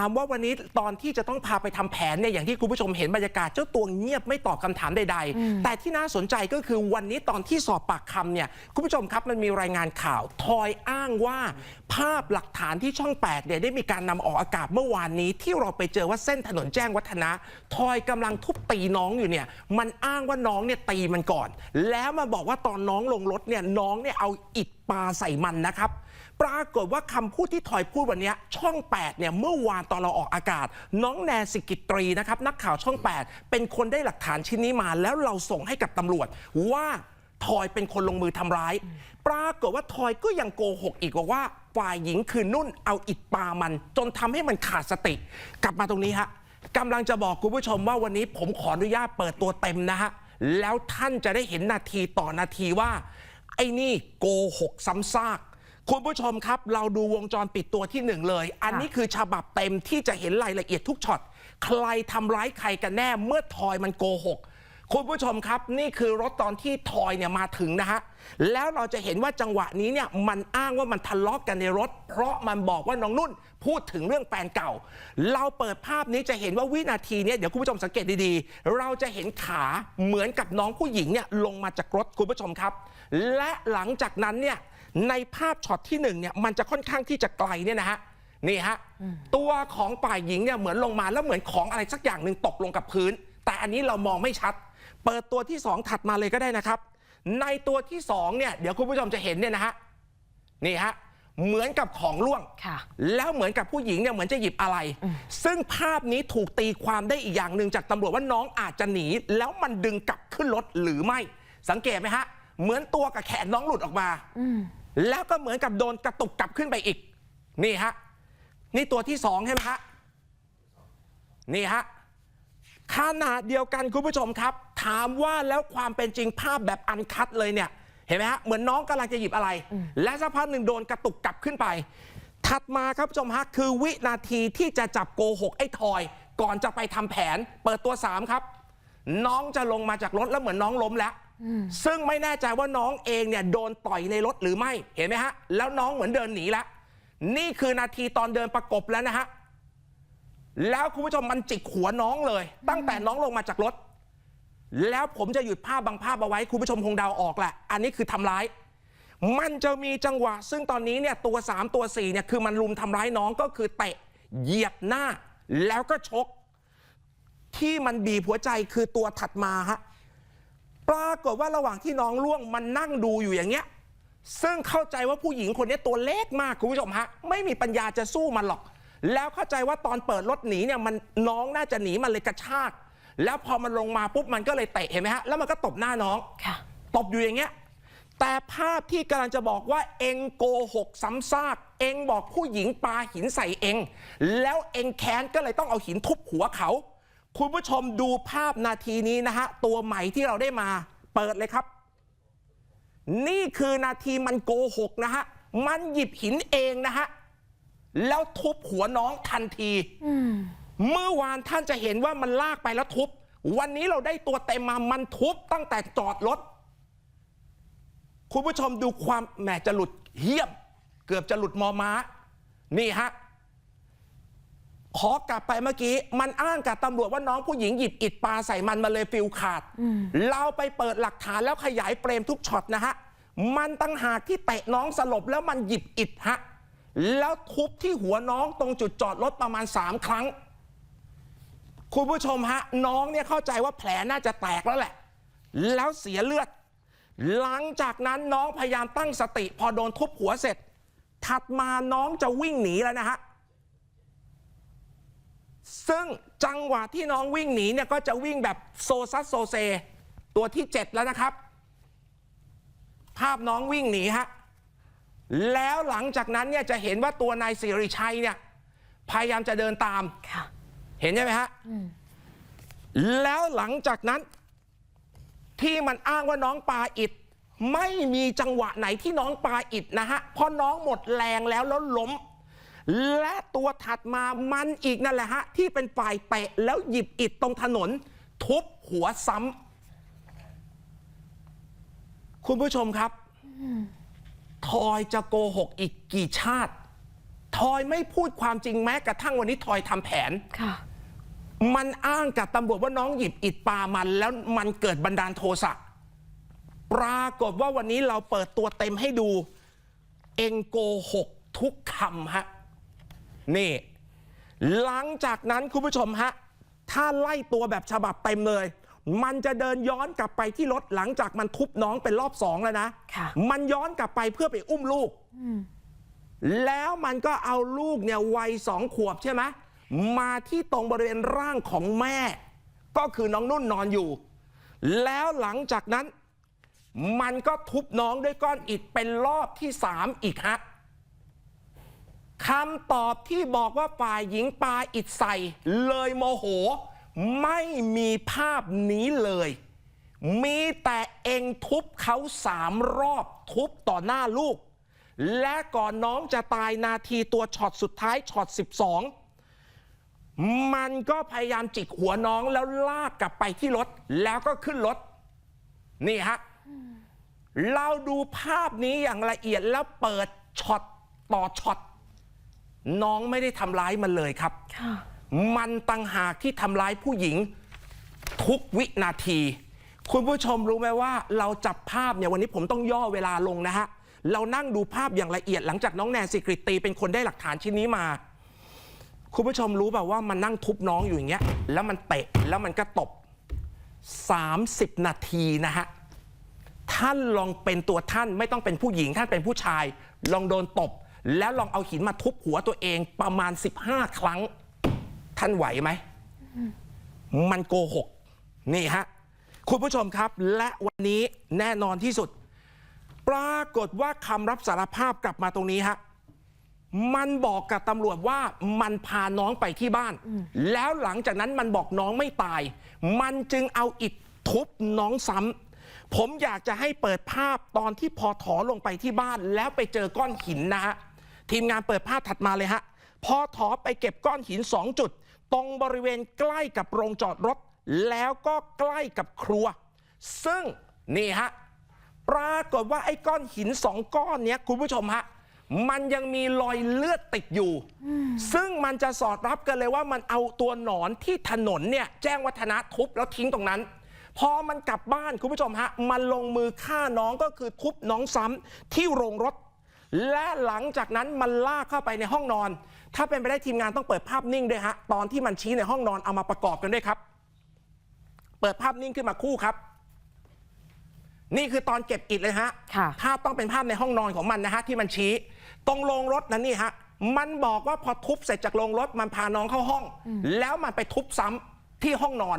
ามว่าวันนี้ตอนที่จะต้องพาไปทำแผนเนี่ยอย่างที่คุณผู้ชมเห็นบรรยากาศเจ้าตัวเงียบไม่ตอบคำถามใด ๆ แต่ที่น่าสนใจก็คือวันนี้ตอนที่สอบปากคำเนี่ยคุณผู้ชมครับมันมีรายงานข่าวทอยอ้างว่า ภาพหลักฐานที่ช่อง8เนี่ยได้มีการนำออกอากาศเมื่อวานนี้ ที่เราไปเจอว่าเส้นถนนแจ้งวัฒนะทอยกำลังทุบตีน้องอยู่เนี่ยมันอ้างว่าน้องเนี่ยตีมันก่อน แล้วมาบอกว่าตอนน้องลงรถเนี่ยน้องเนี่ยเอาอิฐปาใส่มันนะครับ ปรากฏว่าคำพูดที่ทอยพูดวันนี้ช่อง 8 เนี่ย เมื่อวานตอนเราออกอากาศ น้องแนนสิกิตรีนะครับ นักข่าวช่อง 8 เป็นคนได้หลักฐานชิ้นนี้มา แล้วเราส่งให้กับตำรวจว่าทอยเป็นคนลงมือทำร้าย ปรากฏว่าทอยก็ยังโกหกอีกบอกว่าฝ่ายหญิงคือนุ่นเอาอิดปามัน จนทำให้มันขาดสติ กลับมาตรงนี้ฮะกำลังจะบอกคุณผู้ชมว่าวันนี้ผมขออนุญาตเปิดตัวเต็มนะฮะ แล้วท่านจะได้เห็นนาทีต่อนาทีว่า ไอ้นี่โกหกซ้ำซาก คุณผู้ชมครับ เราดูวงจรปิดตัวที่หนึ่งเลย อันนี้คือฉบับเต็มที่จะเห็นรายละเอียดทุกช็อต ใครทำร้ายใครกันแน่เมื่อทอยมันโกหกคุณผู้ชมครับ นี่คือรถตอนที่ทอยเนี่ยมาถึงนะฮะ แล้วเราจะเห็นว่าจังหวะนี้เนี่ยมันอ้างว่ามันทะเลาะกกันในรถ เพราะมันบอกว่าน้องนุ่นพูดถึงเรื่องแฟนเก่า เราเปิดภาพนี้จะเห็นว่าวินาทีเนี้เดี๋ยวคุณผู้ชมสังเกตดีๆ เราจะเห็นขาเหมือนกับน้องผู้หญิงเนี่ยลงมาจากรถคุณผู้ชมครับ และหลังจากนั้นเนี่ย ในภาพช็อตที่หนึ่งเนี่ยมันจะค่อนข้างที่จะไกลเนี่ยนะฮะนี่ฮะตัวของฝ่ายหญิงเนี่ยเหมือนลงมาแล้วเหมือนของอะไรสักอย่างหนึ่งตกลงกับพื้น แต่อันนี้เรามองไม่ชัด เปิดตัวที่ 2 ถัดมาเลยก็ได้นะครับ ในตัวที่2เนี่ยเดี๋ยวคุณผู้ชมจะเห็นเนี่ยนะฮะนี่ฮะเหมือนกับของล่วงค่ะแล้วเหมือนกับผู้หญิงเนี่ยเหมือนจะหยิบอะไร ซึ่งภาพนี้ถูกตีความได้อีกอย่างหนึ่งจากตำรวจว่าน้องอาจจะหนี แล้วมันดึงกลับขึ้นรถหรือไม่ สังเกตไหมฮะ เหมือนตัวกับแขนน้องหลุดออกมา แล้วก็เหมือนกับโดนกระตุกกลับขึ้นไปอีก นี่ฮะ นี่ตัวที่สองใช่ไหมฮะ นี่ฮะขนาดเดียวกันคุณผู้ชมครับ ถามว่าแล้วความเป็นจริงภาพแบบอันคัดเลยเนี่ย เห็นไหมฮะ เหมือนน้องกำลังจะหยิบอะไร และสักพักหนึ่งโดนกระตุกกลับขึ้นไป ถัดมาครับผู้ชมฮะคือวินาทีที่จะจับโกหกไอ้ทอย ก่อนจะไปทำแผน เปิดตัว 3 ครับ น้องจะลงมาจากรถแล้วเหมือนน้องล้มแล้ว ซึ่งไม่แน่ใจว่าน้องเองเนี่ยโดนต่อยในรถหรือไม่เห็นไหมฮะ แล้วน้องเหมือนเดินหนีล้วนี่คือนาทีตอนเดินประกบแล้วนะฮะแล้วคุณผู้ชมมันจิกหัวน้องเลย ตั้งแต่น้องลงมาจากรถ แล้วผมจะหยุดภาพบางภาพเอาไว้ คุณผู้ชมคงเดาออกแหละ อันนี้คือทำร้าย มันจะมีจังหวะ ซึ่งตอนนี้เนี่ยตัว 3 ตัว4เนี่ยคือมันลุมทำร้ายน้องก็คือเตะเหยียบหน้า แล้วก็ชก ที่มันบีบหัวใจคือตัวถัดมาฮะ ปรากฏว่าระหว่างที่น้องล่วงมันนั่งดูอยู่อย่างเงี้ย ซึ่งเข้าใจว่าผู้หญิงคนนี้ตัวเล็กมากคุณผู้ชมฮะ ไม่มีปัญญาจะสู้มันหรอก แล้วเข้าใจว่าตอนเปิดรถหนีเนี่ยมันน้องน่าจะหนีมันเลยกระชาก แล้วพอมันลงมาปุ๊บมันก็เลยเตะเห็นไหมฮะ แล้วมันก็ตบหน้าน้องค่ะตบอยู่อย่างเงี้ย แต่ภาพที่กำลังจะบอกว่าเองโกหกซ้ำซาก เองบอกผู้หญิงปาหินใส่เอง แล้วเองแค้นก็เลยต้องเอาหินทุบหัวเขา คุณผู้ชมดูภาพนาทีนี้นะฮะ ตัวใหม่ที่เราได้มาเปิดเลยครับ นี่คือนาทีมันโกหกนะฮะ มันหยิบหินเองนะฮะ แล้วทุบหัวน้องทันทีเมื่อวานท่านจะเห็นว่ามันลากไปแล้วทุบ วันนี้เราได้ตัวเต็มมามันทุบตั้งแต่จอดรถคุณผู้ชมดูความแหมจะหลุดเหี้ยม เกือบจะหลุดมอม้า นี่ฮะ ขอกลับไปเมื่อกี้ มันอ้างกับตำรวจว่าน้องผู้หญิงหยิบอิดปาใส่มันมาเลยฟิลขาด เราไปเปิดหลักฐานแล้วขยายเปรมทุกช็อตนะฮะ มันตั้งหากที่เตะน้องสลบแล้วมันหยิบอิดฮะ แล้วทุบที่หัวน้องตรงจุดจอดรถประมาณ 3 ครั้ง คุณผู้ชมฮะ น้องเนี่ยเข้าใจว่าแผลน่าจะแตกแล้วแหละ แล้วเสียเลือด หลังจากนั้นน้องพยายามตั้งสติ พอโดนทุบหัวเสร็จ ถัดมาน้องจะวิ่งหนีแล้วนะฮะ ซึ่งจังหวะที่น้องวิ่งหนีเนี่ยก็จะวิ่งแบบโซซัสโซเซ ตัวที่ 7 แล้วนะครับ ภาพน้องวิ่งหนีฮะแล้วหลังจากนั้นเนี่ยจะเห็นว่าตัวนายสิริชัยเนี่ยพยายามจะเดินตามค่ะเห็นใช่ไหมฮะแล้วหลังจากนั้น ที่มันอ้างว่าน้องปาอิดไม่มีจังหวะไหนที่น้องปาอิดนะฮะเพราะน้องหมดแรงแล้วแล้วล้ม และตัวถัดมามันอีกนั่นแหละฮะ ที่เป็นฝ่ายเตะแล้วหยิบอิดตรงถนน ทุบหัวซ้ำคุณผู้ชมครับทอยจะโกหกอีกกี่ชาติทอยไม่พูดความจริงแม้กระทั่งวันนี้ทอยทำแผนค่ะมันอ้างกับตำรวจว่าน้องหยิบอิดปามัน แล้วมันเกิดบันดาลโทสะปรากฏว่าวันนี้เราเปิดตัวเต็มให้ดู เองโกหกทุกคำฮะ นี่ หลังจากนั้นคุณผู้ชมฮะ ถ้าไล่ตัวแบบฉบับเต็มเลย มันจะเดินย้อนกลับไปที่รถหลังจากมันทุบน้องเป็นรอบสองแล้วนะค่ะมันย้อนกลับไปเพื่อไปอุ้มลูก แล้วมันก็เอาลูกเนี่ยวัยสองขวบใช่ไหมมาที่ตรงบริเวณร่างของแม่ ก็คือน้องนุ่นนอนอยู่ แล้วหลังจากนั้น มันก็ทุบน้องด้วยก้อนอิฐเป็นรอบที่สามอีกฮะ คำตอบที่บอกว่าฝ่ายหญิงปาอิฐใส่ เลยโมโห ไม่มีภาพนี้เลย มีแต่เองทุบเขาสามรอบทุบต่อหน้าลูก และก่อนน้องจะตายนาทีตัวช็อตสุดท้ายช็อต 12 มันก็พยายามจิกหัวน้องแล้วลากกลับไปที่รถ แล้วก็ขึ้นรถ นี่ฮะเราดูภาพนี้อย่างละเอียดแล้วเปิดช็อตต่อช็อต น้องไม่ได้ทำร้ายมันเลยครับค่ะมันต่างหากที่ทำร้ายผู้หญิงทุกวินาที คุณผู้ชมรู้ไหมว่าเราจับภาพเนี่ยวันนี้ผมต้องย่อเวลาลงนะฮะ เรานั่งดูภาพอย่างละเอียดหลังจากน้องแนนสิกริตตีเป็นคนได้หลักฐานชิ้นนี้มา คุณผู้ชมรู้เปล่าว่ามันนั่งทุบน้องอยู่อย่างเงี้ย แล้วมันเตะแล้วมันก็ตบ 30 นาทีนะฮะ ท่านลองเป็นตัวท่านไม่ต้องเป็นผู้หญิงท่านเป็นผู้ชาย ลองโดนตบ แล้วลองเอาหินมาทุบหัวตัวเองประมาณ 15 ครั้ง ท่านไหวไหม มันโกหก นี่ฮะ คุณผู้ชมครับ และวันนี้แน่นอนที่สุด ปรากฏว่าคำรับสารภาพกลับมาตรงนี้ฮะมันบอกกับตำรวจว่ามันพาน้องไปที่บ้าน แล้วหลังจากนั้นมันบอกน้องไม่ตาย มันจึงเอาอิฐทุบน้องซ้ำผมอยากจะให้เปิดภาพตอนที่พอถอลงไปที่บ้านแล้วไปเจอก้อนหินนะฮะ ทีมงานเปิดภาพถัดมาเลยฮะพอถอไปเก็บก้อนหิน 2 จุด ตรงบริเวณใกล้กับโรงจอดรถ แล้วก็ใกล้กับครัว ซึ่งนี่ฮะปรากฏว่าไอ้ก้อนหินสองก้อนเนี้ยคุณผู้ชมฮะมันยังมีรอยเลือดติดอยู่ ซึ่งมันจะสอดรับกันเลยว่ามันเอาตัวหนอนที่ถนนเนี่ยแจ้งวัฒนะทุบแล้วทิ้งตรงนั้น พอมันกลับบ้านคุณผู้ชมฮะ มันลงมือฆ่าน้องก็คือทุบน้องซ้ำที่โรงรถ และหลังจากนั้นมันลากเข้าไปในห้องนอน ถ้าเป็นไปได้ทีมงานต้องเปิดภาพนิ่งด้วยฮะ ตอนที่มันชี้ในห้องนอนเอามาประกอบกันด้วยครับ เปิดภาพนิ่งขึ้นมาคู่ครับ นี่คือตอนเก็บอิฐเลยฮะค่ะภาพต้องเป็นภาพในห้องนอนของมันนะฮะที่มันชี้ ตรงโรงรถนั้นนี่ฮะ มันบอกว่าพอทุบเสร็จจากโรงรถมันพาน้องเข้าห้อง แล้วมันไปทุบซ้ำที่ห้องนอน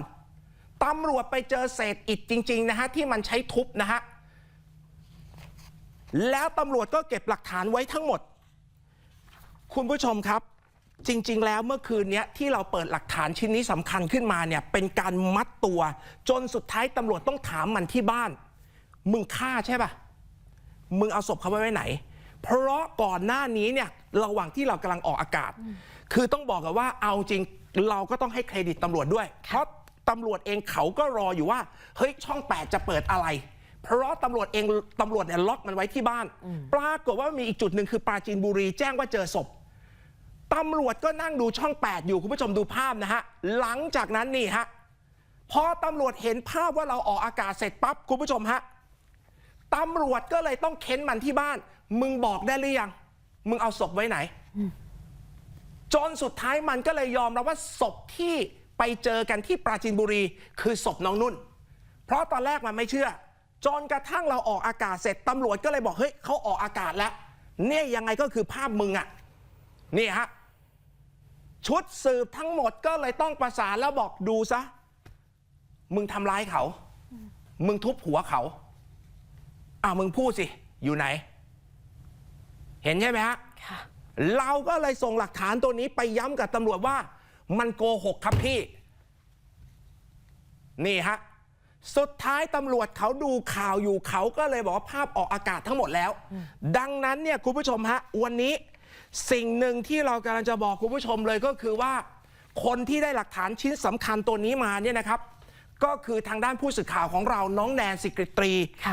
ตำรวจไปเจอเศษอิฐจริงๆนะฮะที่มันใช้ทุบนะฮะ แล้วตำรวจก็เก็บหลักฐานไว้ทั้งหมด คุณผู้ชมครับ จริง ๆ แล้วเมื่อคืนนี้ที่เราเปิดหลักฐานชิ้นนี้สำคัญขึ้นมาเนี่ยเป็นการมัดตัว จนสุดท้ายตำรวจต้องถามมันที่บ้าน มึงฆ่าใช่ปะมึงเอาศพเขาไว้ไว้ไหน เพราะก่อนหน้านี้เนี่ยระหว่างที่เรากำลังออกอากาศ คือต้องบอกกันว่าเอาจริงเราก็ต้องให้เครดิตตำรวจด้วย เพราะตำรวจเองเขาก็รออยู่ว่า เฮ้ยช่อง 8 จะเปิดอะไร เพราะตำรวจเองตำรวจเนี่ยล็อกมันไว้ที่บ้าน ปรากฏว่ามีอีกจุดหนึ่งคือปราจีนบุรีแจ้งว่าเจอศพตำรวจก็นั่งดูช่อง 8 อยู่คุณผู้ชมดูภาพนะฮะ หลังจากนั้นนี่ฮะพอตำรวจเห็นภาพว่าเราออกอากาศเสร็จปั๊บคุณผู้ชมฮะตำรวจก็เลยต้องเค้นมันที่บ้าน มึงบอกได้หรือยัง มึงเอาศพไว้ไหน จนสุดท้ายมันก็เลยยอมรับว่าศพที่ไปเจอกันที่ปราจีนบุรี คือศพน้องนุ่น เพราะตอนแรกมันไม่เชื่อ จนกระทั่งเราออกอากาศเสร็จตำรวจก็เลยบอกเฮ้ยเขาออกอากาศแล้ว เนี่ยยังไงก็คือภาพมึงอะนี่ฮะชุดสืบทั้งหมดก็เลยต้องประสานแล้วบอกดูซะ มึงทำร้ายเขา มึงทุบหัวเขาอ่ามึงพูดสิ อยู่ไหน เห็นใช่ไหมฮะค่ะเราก็เลยส่งหลักฐานตัวนี้ไปย้ำกับตำรวจว่า มันโกหกครับพี่ นี่ฮะ สุดท้ายตำรวจเขาดูข่าวอยู่เขาก็เลยบอกว่าภาพออกอากาศทั้งหมดแล้ว ดังนั้นเนี่ยคุณผู้ชมฮะวันนี้สิ่งหนึ่งที่เรากำลังจะบอกคุณผู้ชมเลยก็คือว่า คนที่ได้หลักฐานชิ้นสำคัญตัวนี้มาเนี่ยนะครับ ก็คือทางด้านผู้สื่อข่าวของเราน้องแนนสิกริตรีค่ะ